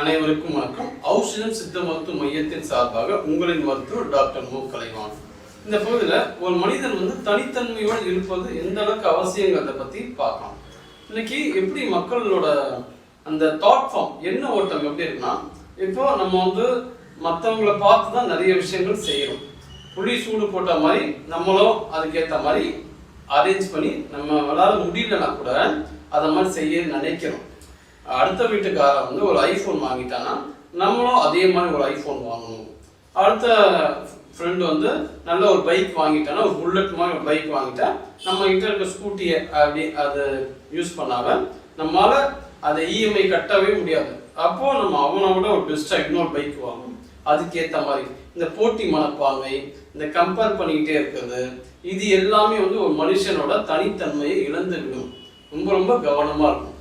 அனைவருக்கும் வணக்கம். ஔஷதம் சித்த மருத்துவ மையத்தின் சார்பாக உங்களின் மருத்துவர் டாக்டர் மு. கலைவான் இந்த பகுதியில் ஒரு மனிதன் வந்து தனித்தன்மையோடு இருப்பது எந்த அளவுக்கு அவசியங்கிறத பற்றி பார்க்கலாம். இன்னைக்கு எப்படி மக்களோட அந்த தாட் ஃபார்ம் என்ன ஓட்டம் எப்படி இருக்குன்னா இப்போ நம்ம வந்து மற்றவங்கள பார்த்து தான் நிறைய விஷயங்கள் செய்கிறோம் புளி சூடு போட்ட மாதிரி நம்மளும் அதுக்கேற்ற மாதிரி அரேஞ்ச் பண்ணி நம்ம நம்மளால முடியலன்னா கூட அதை மாதிரி செய்ய நினைக்கிறோம். அடுத்த வீட்டுக்காரன் வந்து ஒரு ஐஃபோன் வாங்கிட்டான்னா நம்மளும் அதே மாதிரி ஒரு ஐஃபோன் வாங்கணும். அடுத்த ஃப்ரெண்டு வந்து நல்ல ஒரு பைக் வாங்கிட்டானா ஒரு புல்லட் மாதிரி ஒரு பைக் வாங்கிட்டா நம்ம கிட்ட இருக்க ஸ்கூட்டியை அப்படி அதை யூஸ் பண்ணாம நம்மளால அதை இஎம்ஐ கட்டவே முடியாது. அப்போ நம்ம அவனை விட ஒரு பெஸ்ட்டாக இன்னொரு பைக் வாங்கணும். அதுக்கேற்ற மாதிரி இந்த போட்டி மனப்பான்மை இந்த கம்பேர் பண்ணிக்கிட்டே இருக்கிறது இது எல்லாமே வந்து ஒரு மனுஷனோட தனித்தன்மையை இழந்துக்கணும் ரொம்ப ரொம்ப கவனமாக இருக்கும்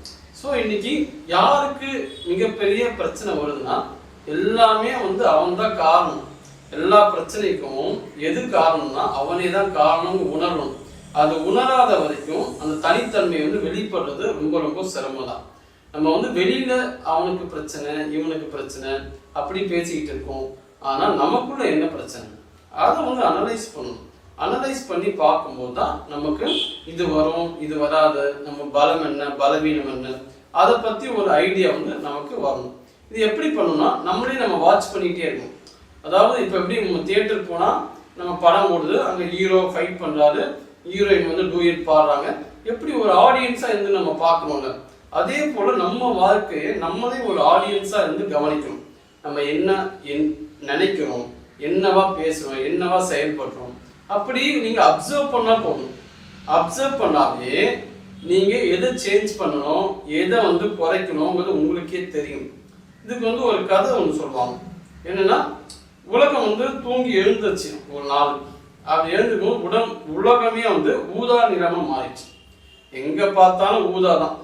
ஸோ இன்னைக்கு யாருக்கு மிகப்பெரிய பிரச்சனை வருதுன்னா எல்லாமே வந்து அவன் தான் காரணம். எல்லா பிரச்சனைக்கும் எது காரணம்னா அவனே தான் காரணம் உணரணும். அது உணராத வரைக்கும் அந்த தனித்தன்மை வந்து வெளிப்படுறது ரொம்ப ரொம்ப சிரமம் தான் நம்ம வந்து வெளியில அவனுக்கு பிரச்சனை இவனுக்கு பிரச்சனை அப்படி பேசிக்கிட்டு இருக்கோம். ஆனால் நமக்குள்ள என்ன பிரச்சனை? அதை வந்து அனலைஸ் பண்ணணும். அனலைஸ் பண்ணி பார்க்கும்போது தான் நமக்கு இது வரும் இது வராது நம்ம பலம் என்ன பலவீனம் என்ன அதை பற்றி ஒரு ஐடியா வந்து நமக்கு வரணும். இது எப்படி பண்ணணும்னா நம்மளே நம்ம வாட்ச் பண்ணிகிட்டே இருக்கணும். அதாவது இப்போ எப்படி நம்ம தியேட்டர் போனால் நம்ம படம் ஓடுது அங்கே ஹீரோ ஃபைட் பண்ணுறாரு ஹீரோயின் வந்து டூயட் பாடுறாங்க. எப்படி ஒரு ஆடியன்ஸாக இருந்து நம்ம பார்க்கணும்ல? அதே போல் நம்ம வாழ்க்கையை நம்மளே ஒரு ஆடியன்ஸாக இருந்து கவனிக்கணும். நம்ம என்ன என் நினைக்கிறோம் என்னவா பேசுகிறோம் என்னவா செயல்படுறோம் அப்படி நீங்கள் அப்சர்வ் பண்ணால் போகணும் அப்சர்வ் பண்ணாலே நீங்கள் எதை சேஞ்ச் பண்ணணும் எதை வந்து குறைக்கணுங்கிறது உங்களுக்கே தெரியும். இதுக்கு வந்து ஒரு கதை ஒன்று சொல்லுவாங்க. என்னென்னா உலகம் வந்து தூங்கி எழுந்துச்சு ஒரு நாள். அப்படி எழுந்துக்கும் உடம் உலகமே வந்து ஊதா நிறமாக மாறிடுச்சு. எங்கே பார்த்தாலும் ஊதா தான்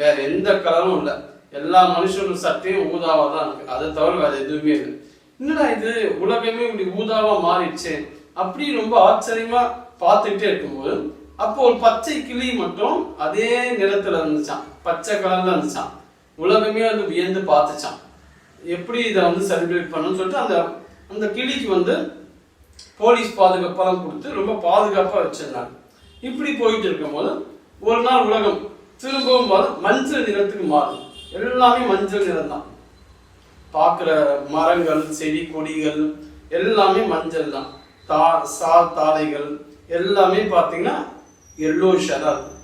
வேற எந்த கலரும் இல்லை. எல்லா மனுஷனும் சட்டையும் ஊதாவாக தான் இருக்குது அதை தவிர வேற எதுவுமே இல்லை. என்னடா இது? உலகமே இப்படி ஊதாவாக மாறிடுச்சு. அப்படி ரொம்ப ஆச்சரியமாக பார்த்துக்கிட்டே இருக்கும்போது அப்போ ஒரு பச்சை கிளி மட்டும் அதே நிறத்துல இருந்துச்சான் பச்சை கலர்ல இருந்துச்சான் உலகமே வந்து வியந்து பார்த்துச்சான் எப்படி இதை வந்து செலிப்ரேட் பண்ணணும்னு சொல்லிட்டு அந்த அந்த கிளிக்கு வந்து போலீஸ் பாதுகாப்பெல்லாம் கொடுத்து ரொம்ப பாதுகாப்பாக வச்சிருந்தாங்க. இப்படி போயிட்டு இருக்கும்போது ஒரு நாள் உலகம் திரும்பவும் போது மஞ்சள் நிறத்துக்கு மாறும். எல்லாமே மஞ்சள் நிறம் தான். பார்க்குற மரங்கள் செடி கொடிகள் எல்லாமே மஞ்சள் தான். தா சா தாளைகள் எல்லாமே பார்த்தீங்கன்னா எல்லோ ஷராக இருக்கும்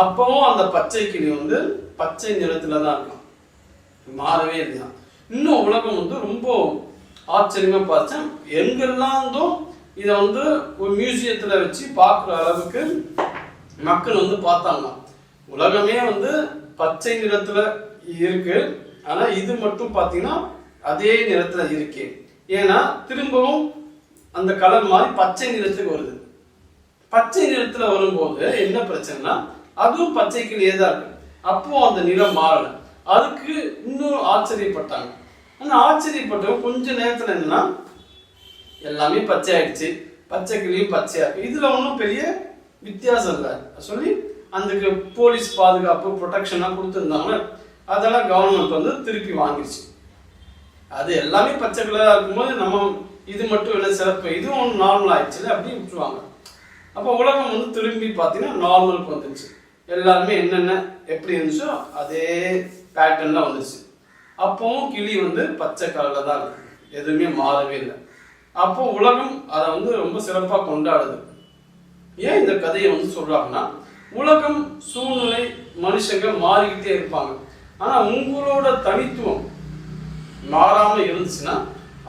அப்பவும் அந்த பச்சை கிளி வந்து பச்சை நிறத்துல தான் இருக்கும். மாறவே இல்லையா? இன்னும் உலகம் வந்து ரொம்ப ஆச்சரியமாக பார்த்தேன் எங்கெல்லாம் இருந்தோ இதை வந்து ஒரு மியூசியத்தில் வச்சு பார்க்குற அளவுக்கு மக்கள் வந்து பார்த்தாங்க. உலகமே வந்து பச்சை நிறத்துல இருக்கு. ஆனால் இது மட்டும் பார்த்தீங்கன்னா அதே நிறத்தில் இருக்கு. ஏன்னா திரும்பவும் அந்த கலர் மாதிரி பச்சை நிறத்துக்கு வருது. பச்சை நிறத்துல வரும்போது என்ன பிரச்சனைனா அதுவும் பச்சை கிளியே தான் இருக்கு. அப்போ அந்த நிறம் மாறல. அதுக்கு இன்னும் ஆச்சரியப்பட்டாங்க. ஆனா ஆச்சரியப்பட்டவங்க கொஞ்ச நேரத்துல என்னன்னா எல்லாமே பச்சை ஆயிடுச்சு. பச்சை கிளியும் பச்சையா இருக்கு. இதுல ஒன்றும் பெரிய வித்தியாசம் இல்லை. சொல்லி அந்த போலீஸ் பாதுகாப்பு ப்ரொடெக்ஷன்லாம் கொடுத்துருந்தாங்க. அதெல்லாம் கவர்மெண்ட் வந்து திருப்பி வாங்கிடுச்சு அது எல்லாமே பச்சை கலராக இருக்கும்போது நம்ம இது மட்டும் இல்லை சிறப்பு? இதுவும் ஒன்று நார்மல் ஆயிடுச்சுல அப்படின்னு விட்டுருவாங்க. அப்போ உலகம் வந்து திரும்பி பார்த்தீங்கன்னா நார்மலுக்கு வந்துருச்சு. எல்லாருமே என்னென்ன எப்படி இருந்துச்சோ அதே பேட்டர்னில் வந்துச்சு அப்போவும் கிளி வந்து பச்சை கலரில் தான் இருக்கு. எதுவுமே மாறவே இல்லை. அப்போ உலகம் அதை வந்து ரொம்ப சிறப்பாக கொண்டாடுது. ஏன் இந்த கதையை வந்து சொல்கிறாங்கன்னா உலகம் சூழ்நிலை மனுஷங்க மாறிக்கிட்டே இருப்பாங்க. ஆனால் உங்களோட தனித்துவம் மாறாமல் இருந்துச்சுன்னா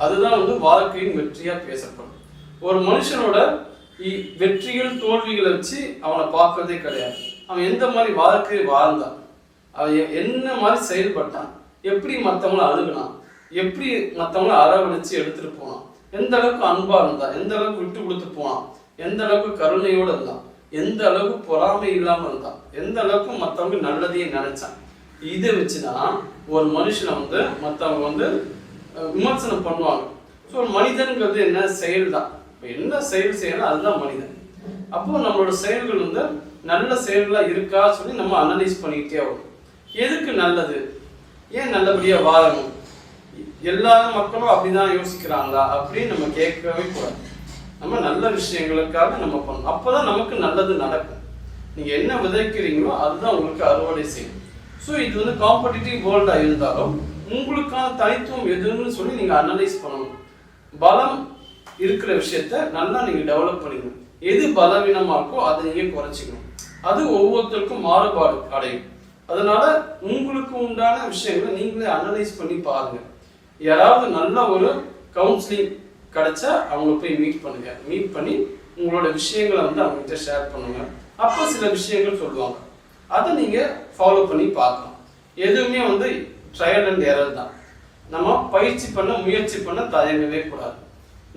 அதுதான் வந்து வாழ்க்கையின் வெற்றியாக பேசப்படும். ஒரு மனுஷனோட வெற்றிகள் தோல்விகளை வச்சு அவனை பார்க்கறதே கிடையாது. அவன் எந்த மாதிரி வாழ்க்கை வாழ்ந்தான். அவன் என்ன மாதிரி செயல்பட்டான். எப்படி மற்றவங்கள அழுகினான் எப்படி மற்றவங்கள அரவணைச்சு எடுத்துட்டு போனான். எந்த அளவுக்கு அன்பா இருந்தான். எந்த அளவுக்கு விட்டு கொடுத்து போனான். எந்த அளவுக்கு கருணையோட இருந்தான். எந்த அளவுக்கு பொறாமை இல்லாம இருந்தான். எந்த அளவுக்கு மற்றவங்க நல்லதையே நினைச்சான். இதை வச்சுதான் ஒரு மனுஷனை வந்து மற்றவங்க வந்து விமர்சனம் பண்ணுவாங்க. ஸோ ஒரு மனிதன்கிறது என்ன? செயல் தான் என்ன செயல் செய்யணும் அதுதான் மனிதன். அப்போ நம்மளோட செயல்கள் வந்து நல்ல செயல்களாக இருக்கா சொல்லி நம்ம அனலைஸ் பண்ணிக்கிட்டே வரும் எதுக்கு நல்லது? ஏன் நல்லபடியாக வாழணும்? எல்லா மக்களும் அப்படிதான் யோசிக்கிறாங்களா? அப்படின்னு நம்ம கேட்கவே கூடாது. நம்ம நல்ல விஷயங்களுக்காக நம்ம பண்ணணும். அப்போதான் நமக்கு நல்லது நடக்கும். நீங்கள் என்ன விதைக்கிறீங்களோ அதுதான் உங்களுக்கு அறுவடை செய்யும். ஸோ இது வந்து காம்படிட்டிவ் வேர்ல்டாக இருந்தாலும் உங்களுக்கான தனித்துவம் எதுன்னு சொல்லி நீங்கள் அனலைஸ் பண்ணணும். பலம் இருக்கிற விஷயத்த நல்லா நீங்கள் டெவலப் பண்ணிக்கணும். எது பலவீனமாக இருக்கோ அதை நீங்கள் குறைச்சிக்கணும். அது ஒவ்வொருத்தருக்கும் மாறுபாடு அடையும். அதனால உங்களுக்கு உண்டான விஷயங்களை நீங்களே அனலைஸ் பண்ணி பாருங்க. யாராவது நல்ல ஒரு கவுன்சிலிங் கிடைச்சா அவங்கள போய் மீட் பண்ணுங்க. மீட் பண்ணி உங்களோட விஷயங்களை வந்து அவங்ககிட்ட ஷேர் பண்ணுங்க. அப்போ சில விஷயங்கள் சொல்லுவாங்க. அதை நீங்க ஃபாலோ பண்ணி பார்க்கலாம். எதுவுமே வந்து ட்ரையல் அண்ட் எரர் தான். நம்ம பயிற்சி பண்ண முயற்சி பண்ண தயங்கவே கூடாது.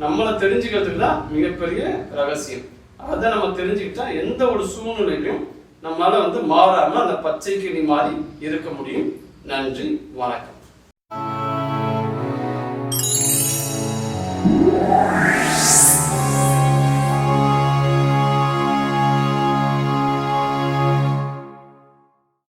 நம்மளை தெரிஞ்சுக்கிறதுக்கு தான் மிகப்பெரிய ரகசியம். அதை நம்ம தெரிஞ்சுக்கிட்டா எந்த ஒரு சூழ்நிலையிலும் நம்மளால வந்து மாறாம அந்த பச்சை கிளி மாதிரி இருக்க முடியும். நன்றி வணக்கம்.